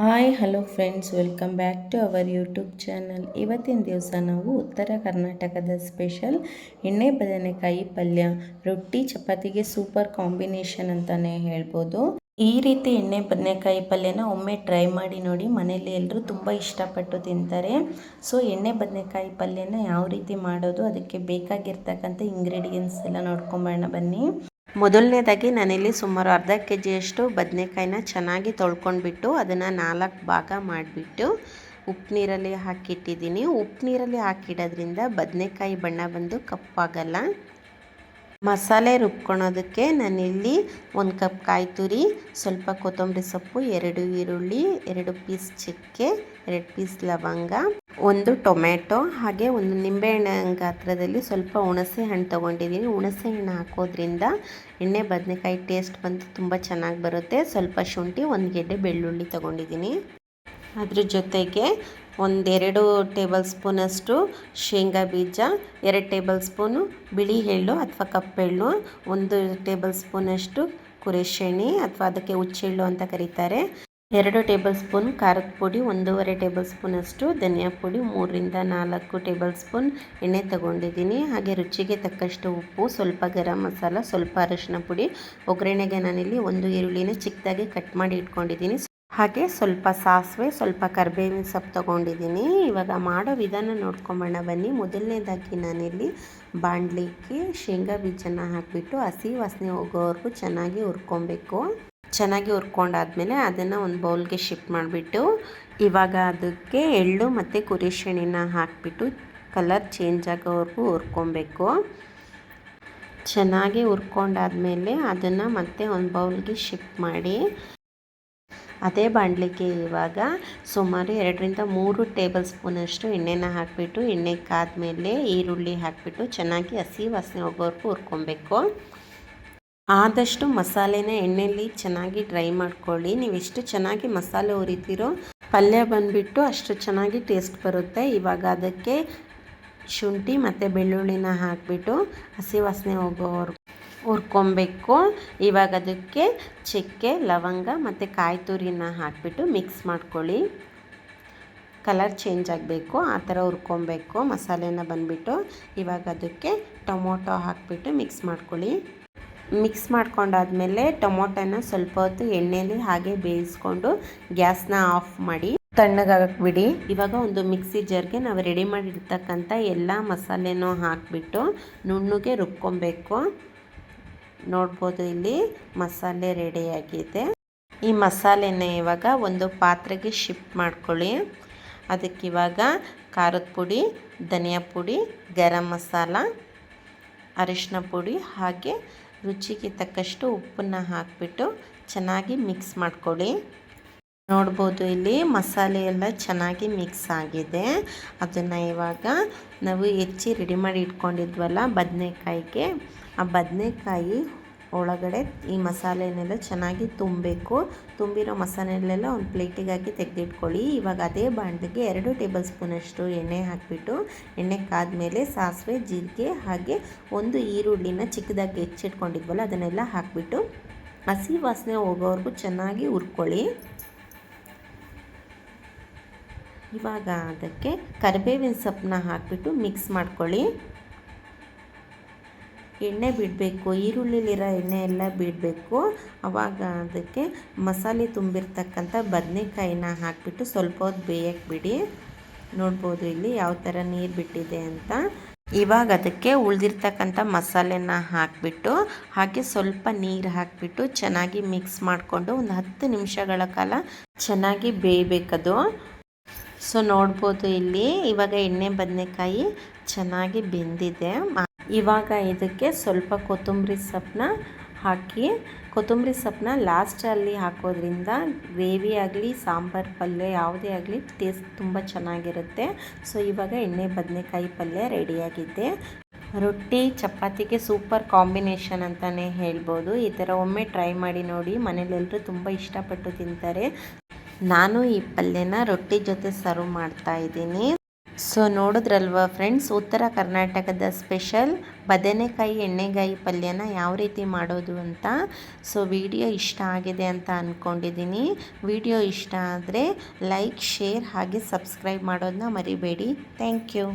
Hi, hello friends, welcome back to our YouTube channel. ಇವತ್ತಿನ ದಿವಸ ನಾವು ಉತ್ತರ ಕರ್ನಾಟಕದ ಸ್ಪೆಷಲ್ ಎಣ್ಣೆ ಬದನೆಕಾಯಿ ಪಲ್ಯ, ರೊಟ್ಟಿ, ಚಪಾತಿಗೆ ಸೂಪರ್ ಕಾಂಬಿನೇಷನ್ ಅಂತಲೇ ಹೇಳ್ಬೋದು. ಈ ರೀತಿ ಎಣ್ಣೆ ಬದನೆಕಾಯಿ ಪಲ್ಯನ ಒಮ್ಮೆ ಟ್ರೈ ಮಾಡಿ ನೋಡಿ, ಮನೆಯಲ್ಲಿ ಎಲ್ಲರೂ ತುಂಬ ಇಷ್ಟಪಟ್ಟು ತಿಂತಾರೆ. ಸೊ, ಎಣ್ಣೆ ಬದನೆಕಾಯಿ ಪಲ್ಯನ ಯಾವ ರೀತಿ ಮಾಡೋದು, ಅದಕ್ಕೆ ಬೇಕಾಗಿರ್ತಕ್ಕಂಥ ಇಂಗ್ರೀಡಿಯೆಂಟ್ಸ್ ಎಲ್ಲ ನೋಡ್ಕೊಂಬರೋಣ ಬನ್ನಿ. ಮೊದಲನೇದಾಗಿ ನಾನಿಲ್ಲಿ ಸುಮಾರು ಅರ್ಧ ಕೆ ಜಿಯಷ್ಟು ಬದನೆಕಾಯಿನ ಚೆನ್ನಾಗಿ ತೊಳ್ಕೊಂಡ್ಬಿಟ್ಟು ಅದನ್ನು ನಾಲ್ಕು ಭಾಗ ಮಾಡಿಬಿಟ್ಟು ಉಪ್ಪು ನೀರಲ್ಲಿ ಹಾಕಿಟ್ಟಿದ್ದೀನಿ. ಉಪ್ಪು ನೀರಲ್ಲಿ ಹಾಕಿಡೋದ್ರಿಂದ ಬದನೆಕಾಯಿ ಬಣ್ಣ ಬಂದು ಕಪ್ಪಾಗಲ್ಲ. ಮಸಾಲೆ ರುಬ್ಕೊಳೋದಕ್ಕೆ ನಾನಿಲ್ಲಿ ಒಂದು ಕಪ್ ಕಾಯಿ ತುರಿ, ಸ್ವಲ್ಪ ಕೊತ್ತಂಬರಿ ಸೊಪ್ಪು, ಎರಡು ಈರುಳ್ಳಿ, ಎರಡು ಪೀಸ್ ಚಕ್ಕೆ, ಎರಡು ಪೀಸ್ ಲವಂಗ. ಒಂದು ಟೊಮೆಟೊ, ಹಾಗೆ ಒಂದು ನಿಂಬೆಹಣ್ಣು ಗಾತ್ರದಲ್ಲಿ ಸ್ವಲ್ಪ ಹುಣಸೆ ಹಣ್ಣು ತೊಗೊಂಡಿದ್ದೀನಿ. ಹುಣಸೆ ಹಣ್ಣು ಹಾಕೋದ್ರಿಂದ ಎಣ್ಣೆ, ಬದನೆಕಾಯಿ ಟೇಸ್ಟ್ ಬಂದು ತುಂಬ ಚೆನ್ನಾಗಿ ಬರುತ್ತೆ. ಸ್ವಲ್ಪ ಶುಂಠಿ, ಒಂದು ಗೆಡ್ಡೆ ಬೆಳ್ಳುಳ್ಳಿ ತೊಗೊಂಡಿದ್ದೀನಿ. ಅದ್ರ ಜೊತೆಗೆ ಒಂದೆರಡು ಟೇಬಲ್ ಸ್ಪೂನಷ್ಟು ಶೇಂಗಾ ಬೀಜ, ಎರಡು ಟೇಬಲ್ ಸ್ಪೂನು ಬಿಳಿ ಎಳ್ಳು ಅಥವಾ ಕಪ್ಪೆಳ್ಳು ಒಂದು ಟೇಬಲ್ ಸ್ಪೂನಷ್ಟು ಕುರೆಶೆಣಿ ಅಥವಾ ಅದಕ್ಕೆ ಹುಚ್ಚೆಳ್ಳು ಅಂತ ಕರೀತಾರೆ. ಎರಡು ಟೇಬಲ್ ಸ್ಪೂನ್ ಖಾರದ ಪುಡಿ, ಒಂದೂವರೆ ಟೇಬಲ್ ಸ್ಪೂನಷ್ಟು ಧನಿಯಾ ಪುಡಿ, ಮೂರರಿಂದ ನಾಲ್ಕು ಟೇಬಲ್ ಸ್ಪೂನ್ ಎಣ್ಣೆ ತಗೊಂಡಿದ್ದೀನಿ. ಹಾಗೆ ರುಚಿಗೆ ತಕ್ಕಷ್ಟು ಉಪ್ಪು, ಸ್ವಲ್ಪ ಗರಂ ಮಸಾಲ, ಸ್ವಲ್ಪ ಅರಿಶಿನ ಪುಡಿ. ಒಗ್ಗರಣೆಗೆ ನಾನಿಲ್ಲಿ ಒಂದು ಈರುಳ್ಳಿನ ಚಿಕ್ಕದಾಗಿ ಕಟ್ ಮಾಡಿ ಇಟ್ಕೊಂಡಿದ್ದೀನಿ. ಹಾಗೆ ಸ್ವಲ್ಪ ಸಾಸಿವೆ, ಸ್ವಲ್ಪ ಕರಿಬೇವಿನ ಸೊಪ್ಪು ತೊಗೊಂಡಿದ್ದೀನಿ. ಇವಾಗ ಮಾಡೋ ವಿಧಾನ ನೋಡ್ಕೊಂಬೋಣ ಬನ್ನಿ. ಮೊದಲನೇದಾಗಿ ನಾನಿಲ್ಲಿ ಬಾಣಲಿಕ್ಕೆ ಶೇಂಗಾ ಬೀಜನ ಹಾಕಿಬಿಟ್ಟು ಹಸಿ ವಾಸನೆ ಹೋಗೋವರೆಗೂ ಚೆನ್ನಾಗಿ ಹುರ್ಕೊಬೇಕು. ಚೆನ್ನಾಗಿ ಹುರ್ಕೊಂಡಾದ್ಮೇಲೆ ಅದನ್ನು ಒಂದು ಬೌಲ್ಗೆ ಶಿಫ್ಟ್ ಮಾಡಿಬಿಟ್ಟು ಇವಾಗ ಅದಕ್ಕೆ ಎಳ್ಳು ಮತ್ತು ಕುರಿಶೆಣಿನ ಹಾಕಿಬಿಟ್ಟು ಕಲರ್ ಚೇಂಜ್ ಆಗೋವರೆಗೂ ಹುರ್ಕೊಬೇಕು. ಚೆನ್ನಾಗಿ ಹುರ್ಕೊಂಡಾದ್ಮೇಲೆ ಅದನ್ನು ಮತ್ತೆ ಒಂದು ಬೌಲ್ಗೆ ಶಿಫ್ಟ್ ಮಾಡಿ ಅದೇ ಬಾಣಲಿಗೆ ಇವಾಗ ಸುಮಾರು ಎರಡರಿಂದ ಮೂರು ಟೇಬಲ್ ಸ್ಪೂನಷ್ಟು ಎಣ್ಣೆನ ಹಾಕಿಬಿಟ್ಟು ಎಣ್ಣೆ ಕಾದ್ಮೇಲೆ ಈರುಳ್ಳಿ ಹಾಕಿಬಿಟ್ಟು ಚೆನ್ನಾಗಿ ಹಸಿ ವಾಸನೆ ಹೋಗೋವರೆಗೂ ಹುರ್ಕೊಬೇಕು. ಆದಷ್ಟು ಮಸಾಲೆನ ಎಣ್ಣೆಯಲ್ಲಿ ಚೆನ್ನಾಗಿ ಡ್ರೈ ಮಾಡ್ಕೊಳ್ಳಿ. ನೀವು ಎಷ್ಟು ಚೆನ್ನಾಗಿ ಮಸಾಲೆ ಹುರಿತೀರೋ ಪಲ್ಯ ಬಂದುಬಿಟ್ಟು ಅಷ್ಟು ಚೆನ್ನಾಗಿ ಟೇಸ್ಟ್ ಬರುತ್ತೆ. ಇವಾಗ ಅದಕ್ಕೆ ಶುಂಠಿ ಮತ್ತು ಬೆಳ್ಳುಳ್ಳಿನ ಹಾಕಿಬಿಟ್ಟು ಹಸಿ ವಾಸನೆ ಹೋಗೋರು ಹುರ್ಕೊಬೇಕು. ಇವಾಗ ಅದಕ್ಕೆ ಚಕ್ಕೆ, ಲವಂಗ ಮತ್ತು ಕಾಯಿ ತುರಿನ ಹಾಕಿಬಿಟ್ಟು ಮಿಕ್ಸ್ ಮಾಡ್ಕೊಳ್ಳಿ. ಕಲರ್ ಚೇಂಜ್ ಆಗಬೇಕು. ಆ ಥರ ಹುರ್ಕೊಬೇಕು. ಮಸಾಲೆನ ಬಂದುಬಿಟ್ಟು ಇವಾಗ ಅದಕ್ಕೆ ಟೊಮೊಟೊ ಹಾಕಿಬಿಟ್ಟು ಮಿಕ್ಸ್ ಮಾಡ್ಕೊಳ್ಳಿ. ಮಿಕ್ಸ್ ಮಾಡ್ಕೊಂಡಾದ್ಮೇಲೆ ಟೊಮೊಟೊನ ಸ್ವಲ್ಪ ಹೊತ್ತು ಎಣ್ಣೆಯಲ್ಲಿ ಹಾಗೆ ಬೇಯಿಸ್ಕೊಂಡು ಗ್ಯಾಸ್ನ ಆಫ್ ಮಾಡಿ ತಣ್ಣಗಾಗಕ್ಕೆ ಬಿಡಿ. ಇವಾಗ ಒಂದು ಮಿಕ್ಸಿ ಜರ್ಗೆ ನಾವು ರೆಡಿ ಮಾಡಿರ್ತಕ್ಕಂಥ ಎಲ್ಲ ಮಸಾಲೆನೂ ಹಾಕಿಬಿಟ್ಟು ನುಣ್ಣಗೆ ರುಬ್ಕೊಬೇಕು. ನೋಡ್ಬೋದು ಇಲ್ಲಿ ಮಸಾಲೆ ರೆಡಿಯಾಗಿದೆ ಈ ಮಸಾಲೆನ ಇವಾಗ ಒಂದು ಪಾತ್ರೆಗೆ ಶಿಫ್ಟ್ ಮಾಡ್ಕೊಳ್ಳಿ. ಅದಕ್ಕಿವಾಗ ಖಾರದ ಪುಡಿ, ಧನಿಯಾ ಪುಡಿ, ಗರಂ ಮಸಾಲ ಅರಿಶಿನ ಪುಡಿ ಹಾಗೆ ರುಚಿಗೆ ತಕ್ಕಷ್ಟು ಉಪ್ಪನ್ನು ಹಾಕಿಬಿಟ್ಟು ಚೆನ್ನಾಗಿ ಮಿಕ್ಸ್ ಮಾಡ್ಕೊಳ್ಳಿ. ನೋಡ್ಬೋದು ಇಲ್ಲಿ ಮಸಾಲೆ ಎಲ್ಲ ಚೆನ್ನಾಗಿ ಮಿಕ್ಸ್ ಆಗಿದೆ. ಅದನ್ನು ಇವಾಗ ನಾವು ಹೆಚ್ಚಿ ರೆಡಿ ಮಾಡಿ ಇಟ್ಕೊಂಡಿದ್ವಲ್ಲ ಬದನೆಕಾಯಿಗೆ. ಆ ಬದನೆಕಾಯಿ ಒಳಗಡೆ ಈ ಮಸಾಲೆನೆಲ್ಲ ಚೆನ್ನಾಗಿ ತುಂಬಬೇಕು. ತುಂಬಿರೋ ಮಸಾಲೆನೆಲ್ಲ ಒಂದು ಪ್ಲೇಟಿಗೆ ಹಾಕಿ ತೆಗೆದಿಟ್ಕೊಳ್ಳಿ. ಇವಾಗ ಅದೇ ಬಾಂಡಿಗೆ ಎರಡು ಟೇಬಲ್ ಸ್ಪೂನಷ್ಟು ಎಣ್ಣೆ ಹಾಕಿಬಿಟ್ಟು, ಎಣ್ಣೆ ಕಾದ್ಮೇಲೆ ಸಾಸಿವೆ, ಜೀರಿಗೆ ಹಾಗೆ ಒಂದು ಈರುಳ್ಳಿನ ಚಿಕ್ಕದಾಗಿ ಹೆಚ್ಚಿಟ್ಕೊಂಡಿದ್ವಲ್ಲ ಅದನ್ನೆಲ್ಲ ಹಾಕಿಬಿಟ್ಟು ಹಸಿ ವಾಸನೆ ಹೋಗೋವರೆಗೂ ಚೆನ್ನಾಗಿ ಹುರ್ಕೊಳ್ಳಿ. ಇವಾಗ ಅದಕ್ಕೆ ಕರಿಬೇವಿನ ಸೊಪ್ಪನ್ನ ಹಾಕಿಬಿಟ್ಟು ಮಿಕ್ಸ್ ಮಾಡ್ಕೊಳ್ಳಿ. ಎಣ್ಣೆ ಬಿಡಬೇಕು, ಈರುಳ್ಳಿಲಿರೋ ಎಣ್ಣೆ ಎಲ್ಲ ಬಿಡಬೇಕು. ಆವಾಗ ಅದಕ್ಕೆ ಮಸಾಲೆ ತುಂಬಿರ್ತಕ್ಕಂಥ ಬದನೆಕಾಯಿನ ಹಾಕಿಬಿಟ್ಟು ಸ್ವಲ್ಪ ಹೊತ್ತು ಬೇಯಕ್ಕೆ ಬಿಡಿ. ನೋಡ್ಬೋದು ಇಲ್ಲಿ ಯಾವ ಥರ ನೀರು ಬಿಟ್ಟಿದೆ ಅಂತ. ಇವಾಗ ಅದಕ್ಕೆ ಉಳಿದಿರ್ತಕ್ಕಂಥ ಮಸಾಲೆನ ಹಾಕಿಬಿಟ್ಟು, ಹಾಗೆ ಸ್ವಲ್ಪ ನೀರು ಹಾಕಿಬಿಟ್ಟು ಚೆನ್ನಾಗಿ ಮಿಕ್ಸ್ ಮಾಡಿಕೊಂಡು ಒಂದು ಹತ್ತು ನಿಮಿಷಗಳ ಕಾಲ ಚೆನ್ನಾಗಿ ಬೇಯಬೇಕದು. ಸೊ, ನೋಡ್ಬೋದು ಇಲ್ಲಿ ಇವಾಗ ಎಣ್ಣೆ ಬದನೆಕಾಯಿ ಚೆನ್ನಾಗಿ ಬೆಂದಿದೆ. ಇವಾಗ ಇದಕ್ಕೆ ಸ್ವಲ್ಪ ಕೊತ್ತಂಬರಿ ಸೊಪ್ಪನ್ನ ಹಾಕಿ, ಕೊತ್ತಂಬರಿ ಸೊಪ್ಪನ್ನ ಲಾಸ್ಟಲ್ಲಿ ಹಾಕೋದ್ರಿಂದ ಗ್ರೇವಿ ಆಗಲಿ, ಸಾಂಬಾರು ಪಲ್ಯ ಯಾವುದೇ ಆಗಲಿ ಟೇಸ್ಟ್ ತುಂಬ ಚೆನ್ನಾಗಿರುತ್ತೆ. ಸೊ ಇವಾಗ ಎಣ್ಣೆ, ಬದನೆಕಾಯಿ ಪಲ್ಯ ರೆಡಿಯಾಗಿದೆ ರೊಟ್ಟಿ, ಚಪಾತಿಗೆ ಸೂಪರ್ ಕಾಂಬಿನೇಷನ್ ಅಂತಲೇ ಹೇಳ್ಬೋದು. ಈ ಥರ ಒಮ್ಮೆ ಟ್ರೈ ಮಾಡಿ ನೋಡಿ ಮನೇಲೆಲ್ಲರೂ ತುಂಬ ಇಷ್ಟಪಟ್ಟು ತಿಂತಾರೆ. ನಾನು ಈ ಪಲ್ಯನ ರೊಟ್ಟಿ ಜೊತೆ ಸರ್ವ್ ಮಾಡ್ತಾ ಇದ್ದೀನಿ. ಸೊ ನೋಡಿದ್ರಲ್ವ ಫ್ರೆಂಡ್ಸ್ ಉತ್ತರ ಕರ್ನಾಟಕದ ಸ್ಪೆಷಲ್ ಬದನೆಕಾಯಿ, ಎಣ್ಣೆಗಾಯಿ ಪಲ್ಯನ ಯಾವ ರೀತಿ ಮಾಡೋದು ಅಂತ. ಸೊ ವಿಡಿಯೋ ಇಷ್ಟ ಆಗಿದೆ ಅಂತ ಅಂದ್ಕೊಂಡಿದ್ದೀನಿ ವಿಡಿಯೋ ಇಷ್ಟ ಆದರೆ ಲೈಕ್ ಶೇರ್ ಹಾಗೆ ಸಬ್ಸ್ಕ್ರೈಬ್ ಮಾಡೋದನ್ನ ಮರಿಬೇಡಿ. Thank you